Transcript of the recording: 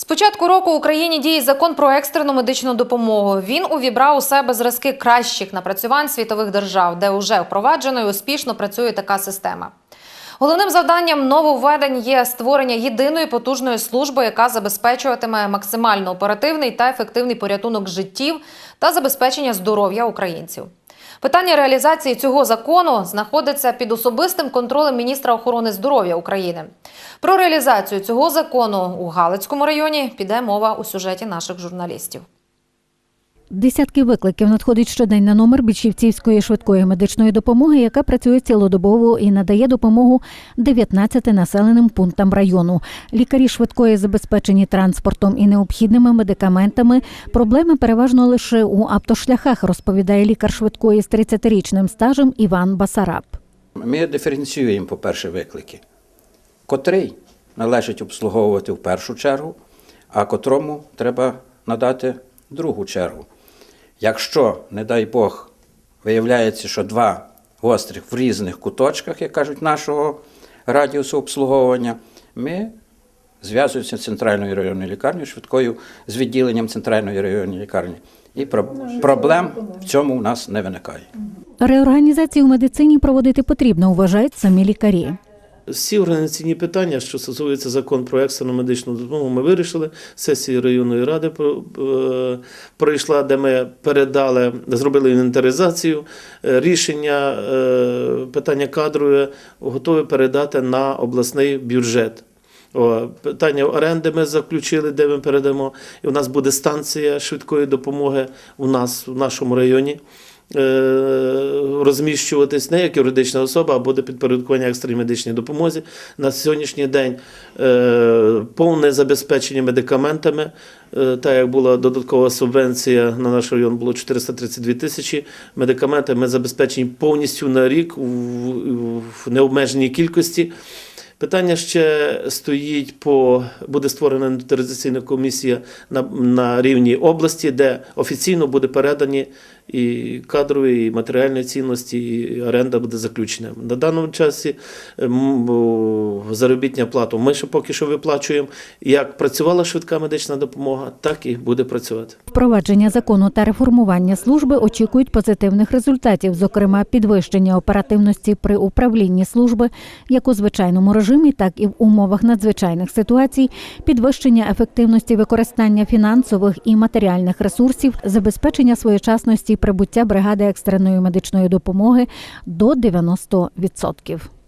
З початку року в Україні діє закон про екстрену медичну допомогу. Він увібрав у себе зразки кращих напрацювань світових держав, де вже впроваджено і успішно працює така система. Головним завданням нововведень є створення єдиної потужної служби, яка забезпечуватиме максимально оперативний та ефективний порятунок життів та забезпечення здоров'я українців. Питання реалізації цього закону знаходиться під особистим контролем міністра охорони здоров'я України. Про реалізацію цього закону у Галицькому районі піде мова у сюжеті наших журналістів. Десятки викликів надходить щодень на номер Більшівцівської швидкої медичної допомоги, яка працює цілодобово і надає допомогу 19 населеним пунктам району. Лікарі швидкої забезпечені транспортом і необхідними медикаментами. Проблеми переважно лише у автошляхах, розповідає лікар швидкої з 30-річним стажем Іван Басараб. Ми диференціюємо, по-перше, виклики, котрий належить обслуговувати в першу чергу, а котрому треба надати другу чергу. Якщо, не дай Бог, виявляється, що два гострих в різних куточках, як кажуть, нашого радіусу обслуговування, ми зв'язуємося з центральною районною лікарнею, швидкою з відділенням центральної районної лікарні. І про- проблем в цьому у нас не виникає. Реорганізацію в медицині проводити потрібно, вважають самі лікарі. Всі організаційні питання, що стосуються закон про екстрену медичну допомогу, ми вирішили. Сесія районної ради е, пройшла, де ми передали, зробили інвентаризацію. Е, Рішення е, питання кадрове готові передати на обласний бюджет. Питання оренди ми заключили, де ми передамо. І у нас буде станція швидкої допомоги у нас в нашому районі. Е, Розміщуватись не як юридична особа, а буде підпорядкування екстреній медичній допомозі. На сьогоднішній день е, повне забезпечення медикаментами. Е, Так як була додаткова субвенція на наш район, було 432 тисячі медикаменти. Ми забезпечені повністю на рік в необмеженій кількості. Питання ще стоїть по буде створена інвентаризаційна комісія на, на рівні області, де офіційно буде передані і кадрові, і матеріальні цінності, і оренда буде заключена. На даному часі заробітня плату ми ще поки що виплачуємо. Як працювала швидка медична допомога, так і буде працювати. Впровадження закону та реформування служби очікують позитивних результатів, зокрема підвищення оперативності при управлінні служби як у звичайному режимі, так і в умовах надзвичайних ситуацій, підвищення ефективності використання фінансових і матеріальних ресурсів, забезпечення своєчасності прибуття бригади екстреної медичної допомоги до 90%.